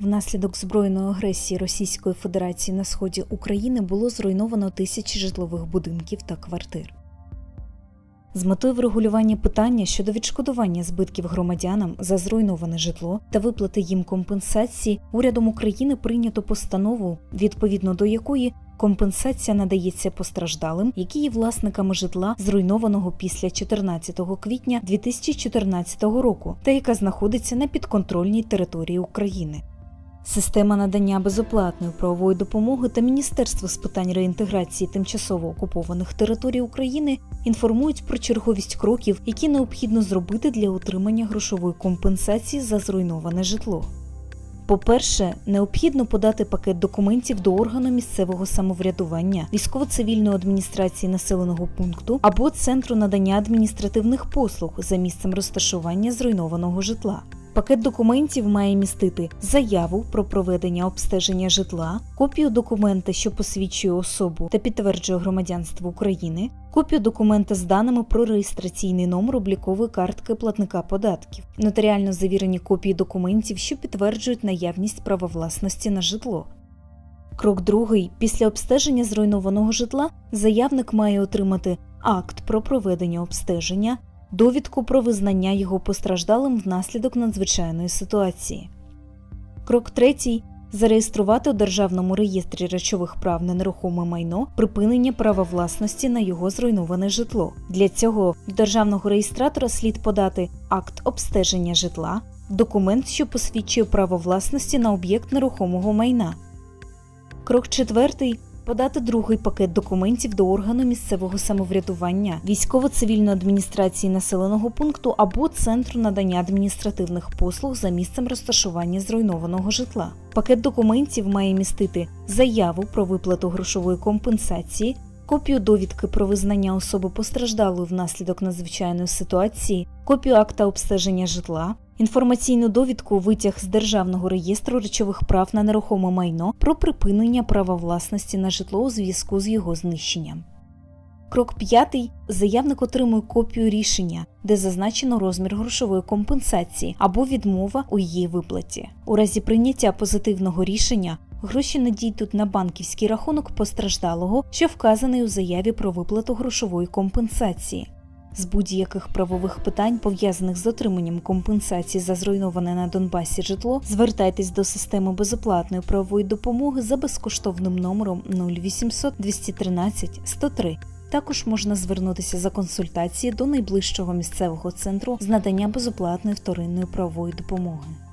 Внаслідок збройної агресії Російської Федерації на сході України було зруйновано тисячі житлових будинків та квартир. З метою врегулювання питання щодо відшкодування збитків громадянам за зруйноване житло та виплати їм компенсації, урядом України прийнято постанову, відповідно до якої компенсація надається постраждалим, які є власниками житла, зруйнованого після 14 квітня 2014 року, та яка знаходиться на підконтрольній території України. Система надання безоплатної правової допомоги та Міністерство з питань реінтеграції тимчасово окупованих територій України інформують про черговість кроків, які необхідно зробити для отримання грошової компенсації за зруйноване житло. По-перше, необхідно подати пакет документів до органу місцевого самоврядування, військово-цивільної адміністрації населеного пункту або центру надання адміністративних послуг за місцем розташування зруйнованого житла. Пакет документів має містити заяву про проведення обстеження житла, копію документа, що посвідчує особу та підтверджує громадянство України, копію документа з даними про реєстраційний номер облікової картки платника податків, нотаріально завірені копії документів, що підтверджують наявність права власності на житло. Крок другий. Після обстеження зруйнованого житла заявник має отримати акт про проведення обстеження, довідку про визнання його постраждалим внаслідок надзвичайної ситуації. Крок третій. Зареєструвати у Державному реєстрі речових прав на нерухоме майно припинення права власності на його зруйноване житло. Для цього до державного реєстратора слід подати акт обстеження житла, документ, що посвідчує право власності на об'єкт нерухомого майна. Крок четвертий подати другий пакет документів до органу місцевого самоврядування, військово-цивільної адміністрації населеного пункту або центру надання адміністративних послуг за місцем розташування зруйнованого житла. Пакет документів має містити заяву про виплату грошової компенсації, копію довідки про визнання особи постраждалої внаслідок надзвичайної ситуації, копію акта обстеження житла, інформаційну довідку витяг з Державного реєстру речових прав на нерухоме майно про припинення права власності на житло у зв'язку з його знищенням. Крок п'ятий. Заявник отримує копію рішення, де зазначено розмір грошової компенсації або відмова у її виплаті. У разі прийняття позитивного рішення гроші надійдуть на банківський рахунок постраждалого, що вказаний у заяві про виплату грошової компенсації. З будь-яких правових питань, пов'язаних з отриманням компенсації за зруйноване на Донбасі житло, звертайтесь до системи безоплатної правової допомоги за безкоштовним номером 0800 213 103. Також можна звернутися за консультації до найближчого місцевого центру з надання безоплатної вторинної правової допомоги.